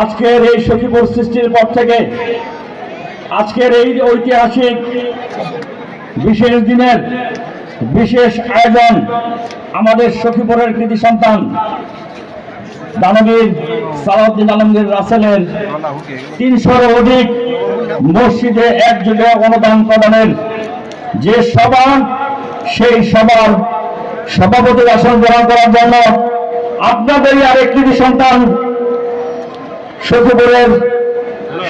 আজকের এই সখীপুর সৃষ্টির পর থেকে আজকের এই ঐতিহাসিক বিশেষ দিনের বিশেষ আয়োজন আমাদের সখীপুরের কৃতি সন্তান দানবীর সালাউদ্দিন আলমগীর রাসেলের তিনশোর অধিক মসজিদে একযোগে অনুদান প্রদানের যে সভা সেই সভার সভাপতি আসন গ্রহণ করার জন্য আপনাদেরই আরেক কৃতি সন্তান সখীপুরের